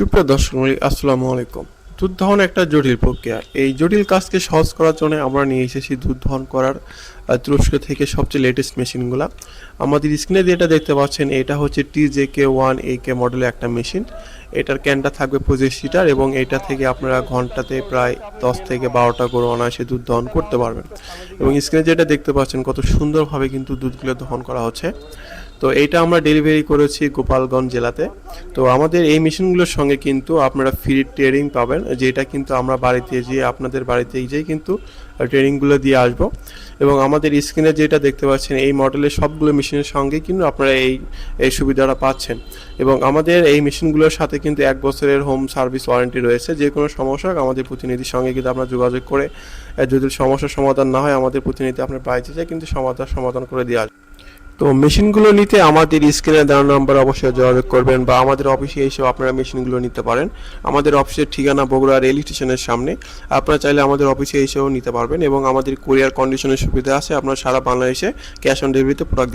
সুপ্রিয় দর্শক আসসালামু আলাইকুম। দুধ দহন একটা জটিল প্রক্রিয়া। এই জটিল কাজকে সহজ করার জন্য আমরা নিয়ে এসেছি দুধ দহন করার তুরস্ক থেকে সবচেয়ে লেটেস্ট মেশিনগুলো। আমাদের স্ক্রিনে যেটা দেখতে পাচ্ছেন, এটা হচ্ছে টি জে কে ওয়ান এ কে মডেলের একটা মেশিন। এটার ক্যানটা থাকবে পঁচিশ লিটার এবং এটা থেকে আপনারা ঘন্টাতে প্রায় দশ থেকে বারোটা গরু অনায়াসে দুধ দহন করতে পারবেন। এবং স্ক্রিনে যেটা দেখতে পাচ্ছেন, কত সুন্দরভাবে কিন্তু দুধগুলো দহন করা হচ্ছে। তো এইটা আমরা ডেলিভারি করেছি গোপালগঞ্জ জেলাতে। তো আমাদের এই মেশিনগুলোর সঙ্গে কিন্তু আপনারা ফ্রি ট্রেনিং পাবেন, যেটা কিন্তু আমরা বাড়িতে যেয়ে আপনাদের বাড়িতে যেয়ে কিন্তু ট্রেনিংগুলো দিয়ে আসব। এবং আমাদের স্ক্রিনে যেটা দেখতে পাচ্ছেন, এই মডেলের সবগুলো মেশিনের সঙ্গে কিন্তু আপনারা এই এই সুবিধাটা পাচ্ছেন। এবং আমাদের এই মেশিনগুলোর সাথে কিন্তু এক বছরের হোম সার্ভিস ওয়ারেন্টি রয়েছে। যে কোনো সমস্যা আমাদের প্রতিনিধির সঙ্গে কিন্তু আপনারা যোগাযোগ করে যদি সমস্যার সমাধান না হয়, আমাদের প্রতিনিধি আপনার বাড়িতে যায় কিন্তু সমাধান সমাধান করে দিয়ে আসবে। তো মেশিনগুলো নিতে আমাদের স্ক্রিনে দেওয়া নাম্বার অবশ্যই যোগাযোগ করবেন বা আমাদের অফিসে এসেও আপনারা মেশিনগুলো নিতে পারেন। আমাদের অফিসের ঠিকানা বগুড়া রেল স্টেশনের সামনে। আপনারা চাইলে আমাদের অফিসে এসেও নিতে পারবেন এবং আমাদের কোরিয়ার কন্ডিশনের সুবিধা আছে। আপনারা সারা বাংলাদেশে ক্যাশ অন ডেলিভারিতে প্রোডাক্ট